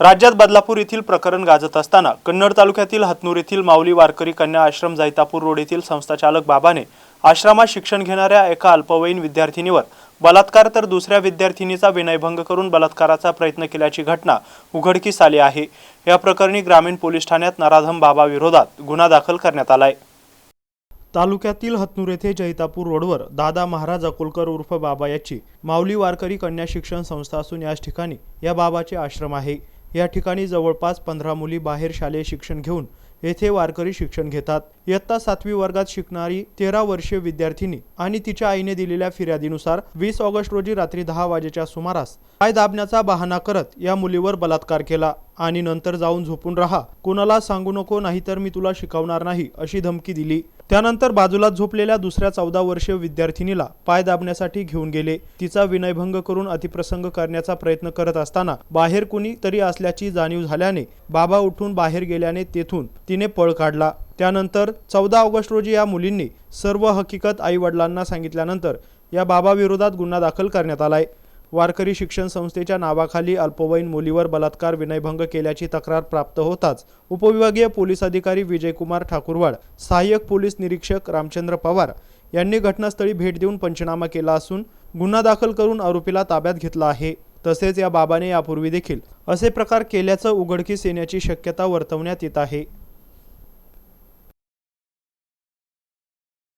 राज्यात बदलापूर येथील प्रकरण गाजत असताना कन्नड तालुक्यातील हतनूर येथील माऊली वारकरी कन्या आश्रम जैतापूर रोड येथील संस्थाचालक बाबाने आश्रमात शिक्षण घेणाऱ्या एका अल्पवयीन विद्यार्थिनीवर बलात्कार तर दुसऱ्या विद्यार्थिनीचा विनयभंग करून बलात्काराचा प्रयत्न केल्याची घटना उघडकीस आली आहे. या प्रकरणी ग्रामीण पोलीस ठाण्यात नराधम बाबा विरोधात गुन्हा दाखल करण्यात आलाय. तालुक्यातील हतनूर येथे जैतापूर रोडवर दादा महाराज अकोलकर उर्फ बाबा याची माऊली वारकरी कन्या शिक्षण संस्था असून याच ठिकाणी या बाबाचे आश्रम आहे. या ठिकाणी जवळपास पंधरा मुली बाहेर शालेय शिक्षण घेऊन येथे वारकरी शिक्षण घेतात. इयत्ता सातवी वर्गात शिकणारी तेरा वर्षीय विद्यार्थिनी आणि तिच्या आईने दिलेल्या फिर्यादीनुसार वीस ऑगस्ट रोजी रात्री दहा वाजेच्या सुमारास पाय दाबण्याचा बहाणा करत या मुलीवर बलात्कार केला आणि नंतर जाऊन झोपून राहा. कोणाला सांगू नको नाहीतर मी तुला शिकवणार नाही अशी धमकी दिली. त्यानंतर बाजूला झोपलेल्या दुसऱ्या चौदा वर्षीय विद्यार्थिनीला पाय दाबण्यासाठी घेऊन गेले. तिचा विनयभंग करून अतिप्रसंग करण्याचा प्रयत्न करत असताना बाहेर कुणी तरी असल्याची जाणीव झाल्याने बाबा उठून बाहेर गेल्याने तेथून तिने पळ काढला. त्यानंतर चौदा ऑगस्ट रोजी या मुलींनी सर्व हकीकत आई वडिलांना सांगितल्यानंतर या बाबाविरोधात गुन्हा दाखल करण्यात आलाय. वारकरी शिक्षण संस्थेच्या नावाखाली अल्पवयीन मुलीवर बलात्कार विनयभंग केल्याची तक्रार प्राप्त होताच उपविभागीय पोलीस अधिकारी विजयकुमार ठाकूरवाड सहाय्यक पोलीस निरीक्षक रामचंद्र पवार यांनी घटनास्थळी भेट देऊन पंचनामा केला असून गुन्हा दाखल करून आरोपीला ताब्यात घेतला आहे. तसेच या बाबाने यापूर्वी देखील असे प्रकार केल्याचं उघडकीस येण्याची शक्यता वर्तवण्यात येत आहे.